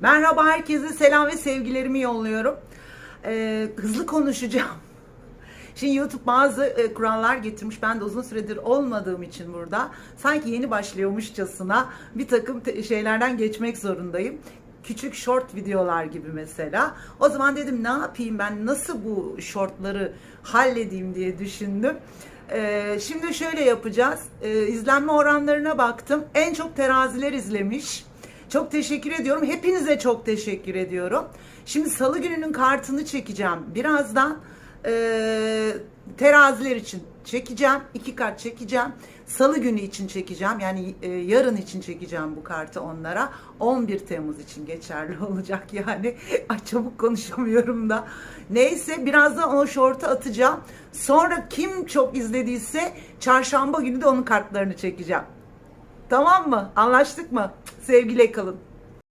Merhaba herkese selam ve sevgilerimi yolluyorum. Ee, hızlı konuşacağım. Şimdi YouTube bazı e, kurallar getirmiş. Ben de uzun süredir olmadığım için burada sanki yeni başlıyormuşçasına bir takım şeylerden geçmek zorundayım. Küçük short videolar gibi mesela. O zaman dedim ne yapayım ben nasıl bu shortları halledeyim diye düşündüm. Ee, şimdi şöyle yapacağız. Ee, izlenme oranlarına baktım. En çok teraziler izlemiş. Çok teşekkür ediyorum. Hepinize çok teşekkür ediyorum. Şimdi salı gününün kartını çekeceğim. Birazdan eee, teraziler için çekeceğim. iki kart çekeceğim. Salı günü için çekeceğim. Yani e, yarın için çekeceğim bu kartı onlara. 11 Temmuz için geçerli olacak yani. Ay çabuk konuşamıyorum da. Neyse birazdan o şortu atacağım. Sonra kim çok izlediyse çarşamba günü de onun kartlarını çekeceğim. Tamam mı? Anlaştık mı? Sevgiyle kalın.